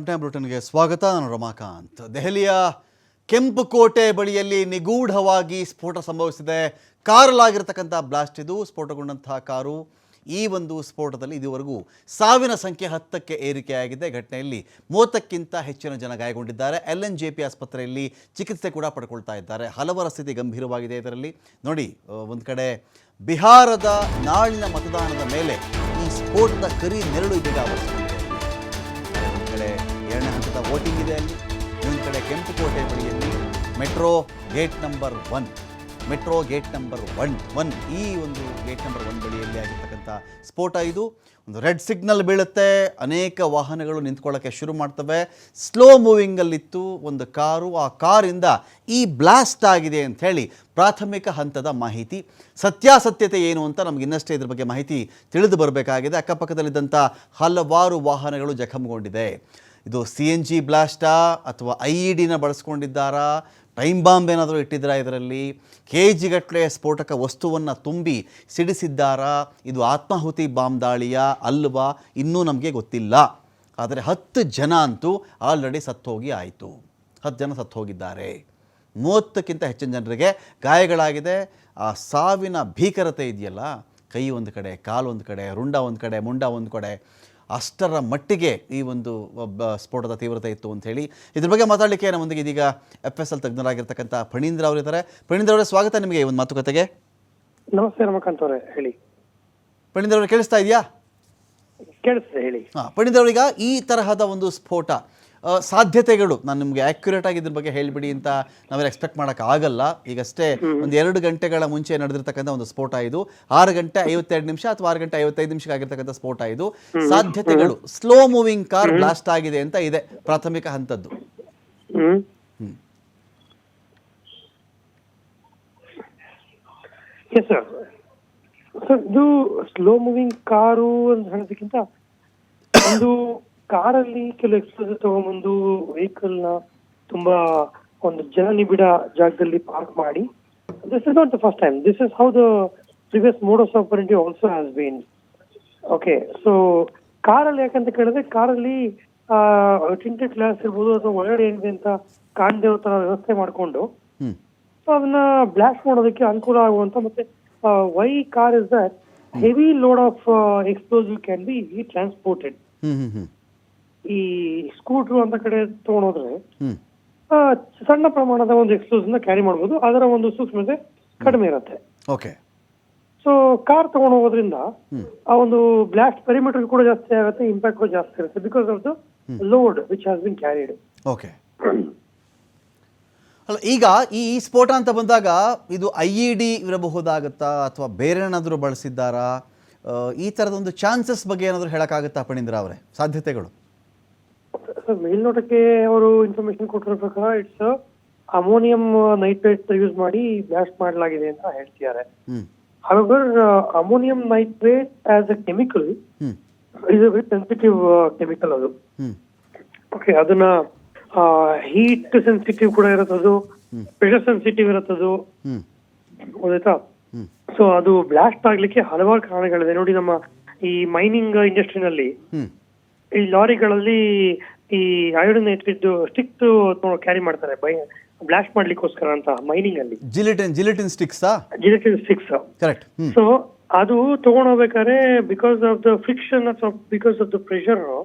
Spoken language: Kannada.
ಬ್ರಿಟನ್ಗೆ ಸ್ವಾಗತ. ನಾನು ರಮಾಕಾಂತ್. ದೆಹಲಿಯ ಕೆಂಪು ಕೋಟೆ ಬಳಿಯಲ್ಲಿ ನಿಗೂಢವಾಗಿ ಸ್ಫೋಟ ಸಂಭವಿಸಿದೆ. ಕಾರಲಾಗಿರ್ತಕ್ಕಂಥ ಬ್ಲಾಸ್ಟ್ ಇದು. ಸ್ಫೋಟಗೊಂಡಂತಹ ಕಾರು ಈ ಒಂದು ಸ್ಫೋಟದಲ್ಲಿ ಇದುವರೆಗೂ ಸಾವಿನ ಸಂಖ್ಯೆ ಹತ್ತಕ್ಕೆ ಏರಿಕೆಯಾಗಿದೆ. ಘಟನೆಯಲ್ಲಿ ಮೂವತ್ತಕ್ಕಿಂತ ಹೆಚ್ಚಿನ ಜನ ಗಾಯಗೊಂಡಿದ್ದಾರೆ. ಎಲ್ ಎನ್ ಜೆ ಪಿ ಆಸ್ಪತ್ರೆಯಲ್ಲಿ ಚಿಕಿತ್ಸೆ ಕೂಡ ಪಡ್ಕೊಳ್ತಾ ಇದ್ದಾರೆ. ಹಲವರ ಸ್ಥಿತಿ ಗಂಭೀರವಾಗಿದೆ ಇದರಲ್ಲಿ. ನೋಡಿ ಒಂದು ಕಡೆ ಬಿಹಾರದ ನಾಳಿನ ಮತದಾನದ ಮೇಲೆ ಈ ಸ್ಫೋಟದ ಕರಿ ನೆರಳು ಇದೀಗ ವೋಟಿಂಗ್ ಇದೆ ಅಲ್ಲಿ. ಇನ್ನೊಂದು ಕಡೆ ಕೆಂಪುಕೋಟೆ ಬಳಿಯಲ್ಲಿ metro gate number one metro gate number one one ಈ ಒಂದು ಗೇಟ್ ನಂಬರ್ ಒನ್ ಬಳಿಯಲ್ಲಿ ಆಗಿರ್ತಕ್ಕಂಥ ಸ್ಫೋಟ ಇದು. ಒಂದು ರೆಡ್ ಸಿಗ್ನಲ್ ಬೀಳುತ್ತೆ. ಅನೇಕ ವಾಹನಗಳು ನಿಂತ್ಕೊಳ್ಳೋಕ್ಕೆ ಶುರು ಮಾಡ್ತವೆ. ಸ್ಲೋ ಮೂವಿಂಗಲ್ಲಿತ್ತು ಒಂದು ಕಾರು. ಆ ಕಾರಿಂದ ಈ ಬ್ಲಾಸ್ಟ್ ಆಗಿದೆ ಅಂತ ಹೇಳಿ ಪ್ರಾಥಮಿಕ ಹಂತದ ಮಾಹಿತಿ. ಸತ್ಯಾಸತ್ಯತೆ ಏನು ಅಂತ ನಮಗೆ ಇನ್ನಷ್ಟೇ ಇದ್ರ ಬಗ್ಗೆ ಮಾಹಿತಿ ತಿಳಿದು ಬರಬೇಕಾಗಿದೆ. ಅಕ್ಕಪಕ್ಕದಲ್ಲಿದ್ದಂಥ ಹಲವಾರು ವಾಹನಗಳು ಜಖಂಗೊಂಡಿದೆ. ಇದು ಸಿ ಎನ್ ಜಿ ಬ್ಲಾಸ್ಟಾ ಅಥವಾ ಐ ಇ ಡಿನ ಬಳಸ್ಕೊಂಡಿದ್ದಾರಾ? ಟೈಮ್ ಬಾಂಬ್ ಏನಾದರೂ ಇಟ್ಟಿದ್ದೀರಾ ಇದರಲ್ಲಿ? ಕೆ ಜಿಗಟ್ಟಲೆ ಸ್ಫೋಟಕ ವಸ್ತುವನ್ನು ತುಂಬಿ ಸಿಡಿಸಿದ್ದಾರಾ? ಇದು ಆತ್ಮಾಹುತಿ ಬಾಂಬ್ ದಾಳಿಯಾ, ಅಲ್ವಾ? ಇನ್ನೂ ನಮಗೆ ಗೊತ್ತಿಲ್ಲ. ಆದರೆ ಹತ್ತು ಜನ ಅಂತೂ ಆಲ್ರೆಡಿ ಸತ್ತೋಗಿ ಆಯಿತು. ಹತ್ತು ಜನ ಸತ್ತು ಹೋಗಿದ್ದಾರೆ ಮೂವತ್ತಕ್ಕಿಂತ ಹೆಚ್ಚಿನ ಜನರಿಗೆ ಗಾಯಗಳಾಗಿದೆ. ಆ ಸಾವಿನ ಭೀಕರತೆ ಇದೆಯಲ್ಲ? ಕೈ ಒಂದು ಕಡೆ, ಕಾಲು ಒಂದು ಕಡೆ, ರುಂಡ ಒಂದು ಕಡೆ, ಮುಂಡ ಒಂದು ಕಡೆ. ಅಷ್ಟರ ಮಟ್ಟಿಗೆ ಈ ಒಂದು ಸ್ಫೋಟದ ತೀವ್ರತೆ ಇತ್ತು ಅಂತ ಹೇಳಿ. ಇದ್ರ ಬಗ್ಗೆ ಮಾತಾಡಲಿಕ್ಕೆ ನಮ್ಮೊಂದಿಗೆ ಇದೀಗ ಎಫ್ ಎಸ್ ಎಲ್ ತಜ್ಞರಾಗಿರ್ತಕ್ಕಂಥ ಫಣೀಂದ್ರ ಅವರಿದ್ದಾರೆ ಫಣೀಂದ್ರ ಅವರೇ ಸ್ವಾಗತ ನಿಮಗೆ ಈ ಒಂದು ಮಾತುಕತೆಗೆ. ನಮಸ್ತೆ ರಮಕಾಂತ್ ಅವರೇ ಹೇಳಿ. ಫಣೀಂದ್ರ ಅವರು ಕೇಳಿಸ್ತಾ ಇದೆಯಾ? ಕೇಳಿಸ್ತಾ ಹೇಳಿ. ಹಾ ಫಣೀಂದ್ರ ಅವರೀಗ ಈ ತರಹದ ಒಂದು ಸ್ಫೋಟ ಸಾಧ್ಯತೆಗಳು. ನಾನು ನಿಮಗೆ ಆಕ್ಯುರೇಟ್ ಆಗಿ ಇದ್ರ ಬಗ್ಗೆ ಹೇಳಿಬಿಡಿ ಅಂತ ನಾವೆಲ್ಲ ಎಕ್ಸ್ಪೆಕ್ಟ್ ಆಗಲ್ಲ ಈಗಷ್ಟೇ ಒಂದು ಎರಡು ಗಂಟೆಗಳ ಮುಂಚೆ ನಡೆದಿರ್ತಕ್ಕಂಥ ಒಂದು ಸ್ಫೋಟ ಇದು. ಆರು ಗಂಟೆ ಐವತ್ತೆರಡು ನಿಮಿಷ ಅಥವಾ ಆರು ಗಂಟೆ ಐವತ್ತೈದು ನಿಮಿಷಕ್ಕೆ ಆಗಿರ್ತಕ್ಕಂಥ ಸ್ಫೋಟ ಇದು. ಸಾಧ್ಯತೆಗಳು. ಸ್ಲೋ ಮೂವಿಂಗ್ ಕಾರ್ ಬ್ಲಾಸ್ಟ್ ಆಗಿದೆ ಅಂತ ಇದೆ ಪ್ರಾಥಮಿಕ ಹಂತದ್ದು. ಇದು ಸ್ಲೋ ಮೂವಿಂಗ್ ಕಾರು ಅಂತ ಹೇಳೋದಕ್ಕಿಂತ ಒಂದು ಕಾರಲ್ಲಿ ಕೆಲವು ಎಕ್ಸ್ಪ್ರೆಸ್ ತಗೊಂಡ್ಬಂದು ವೆಹಿಕಲ್ನ ತುಂಬಾ ಒಂದು ಜನನಿಬಿಡ ಜಾಗದಲ್ಲಿ ಪಾರ್ಕ್ ಮಾಡಿ. This is not the first time this is how the previous modus of also has been okay so ಕಾರಲ್ಲಿ ಯಾಕಂತ ಕೇಳಿದ್ರೆ ಕಾರಲ್ಲಿ ಟಿಂಟೆಡ್ ಗ್ಲಾಸ್ ಇರ್ಬೋದು ಅಥವಾ ಒಳಗಡೆ ಏನಿದೆ ಅಂತ ಕಾಣದೇ ತರ ವ್ಯವಸ್ಥೆ ಮಾಡಿಕೊಂಡು ಸೊ ಅದನ್ನ ಬ್ಲಾಸ್ಟ್ ಮಾಡೋದಕ್ಕೆ ಅನುಕೂಲ ಆಗುವಂತ ಮತ್ತೆ why car is that heavy load of explosive can be transported hmm hmm hmm. ಈ ಸ್ಕೂಟ್ರು ಅಂತ ಕಡೆ ತಗೊಂಡೋದ್ರೆ ಸಣ್ಣ ಪ್ರಮಾಣದ ಒಂದು ಎಕ್ಸ್ಪ್ಲೋಸಿವ್ ಕ್ಯಾರಿ ಮಾಡಬಹುದು ಅದರ ಒಂದು ಸೂಕ್ಷ್ಮತೆ ಕಡಿಮೆ ಇರುತ್ತೆ. ಓಕೆ. ಸೊ ಕಾರ್ ತಗೊಂಡು ಹೋಗೋದ್ರಿಂದ ಆ ಒಂದು ಬ್ಲಾಸ್ಟ್ ಪೆರಿಮೀಟರ್ ಕೂಡ ಜಾಸ್ತಿ ಆಗುತ್ತೆ ಇಂಪ್ಯಾಕ್ಟ್ ಕೂಡ ಜಾಸ್ತಿ ಇರುತ್ತೆ because of the load which has been carried okay. ಅಲ್ಲ ಈಗ ಈ ಈ ಸ್ಫೋಟ ಅಂತ ಬಂದಾಗ ಇದು ಐ ಇ ಡಿ ಇರಬಹುದಾಗತ್ತಾ ಅಥವಾ ಬೇರೆ ಏನಾದರೂ ಬಳಸಿದ್ದಾರಾ? ಈ ಥರದ ಒಂದು ಚಾನ್ಸಸ್ ಬಗ್ಗೆ ಏನಾದರೂ ಹೇಳೋಕ್ಕಾಗುತ್ತಾ ಪಣೀಂದ್ರ ಅವರೇ ಸಾಧ್ಯತೆಗಳು? ಸರ್ ಮೇಲ್ನೋಟಕ್ಕೆ ಅವರು ಇನ್ಫಾರ್ಮೇಶನ್ ಕೊಟ್ಟಿರೋ ಪ್ರಕಾರ ಇಟ್ಸ್ ಅಮೋನಿಯಂ ನೈಟ್ರೇಟ್ ಯೂಸ್ ಮಾಡಿ ಬ್ಲಾಸ್ಟ್ ಮಾಡಲಾಗಿದೆ ಅಂತ ಹೇಳ್ತಿದ್ದಾರೆ. ಹಾಗಾದ್ರೆ ammonium nitrate as a chemical is a very sensitive chemical ಅದು. ಓಕೆ ಅದನ್ನ ಹೀಟ್ ಸೆನ್ಸಿಟಿವ್ ಕೂಡ ಇರುತ್ತದು ಪ್ರೆಷರ್ ಸೆನ್ಸಿಟಿವ್ ಇರುತ್ತದು ಗೊತ್ತಾಯ್ತಾ? ಸೊ ಅದು ಬ್ಲಾಸ್ಟ್ ಆಗ್ಲಿಕ್ಕೆ ಹಲವಾರು ಕಾರಣಗಳಿದೆ. ನೋಡಿ ನಮ್ಮ ಈ ಮೈನಿಂಗ್ ಇಂಡಸ್ಟ್ರಿನಲ್ಲಿ ಈ ಲಾರಿಗಳಲ್ಲಿ ಈ ಐರನ್ ಇಟ್ಟಿದ್ದು ಸ್ಟಿಕ್ ಕ್ಯಾರಿ ಮಾಡ್ತಾರೆ ಬೈ ಬ್ಲಾಸ್ಟ್ ಮಾಡ್ಲಿಕ್ಕೋಸ್ಕರ ಅಂತ ಮೈನಿಂಗ್ ಅಲ್ಲಿ. Gelatine gelatine sticks gelatine sticks correct so ಅದು ತಗೊಂಡ್ ಹೋಗ್ಬೇಕಾದ್ರೆ because of the friction because of the pressure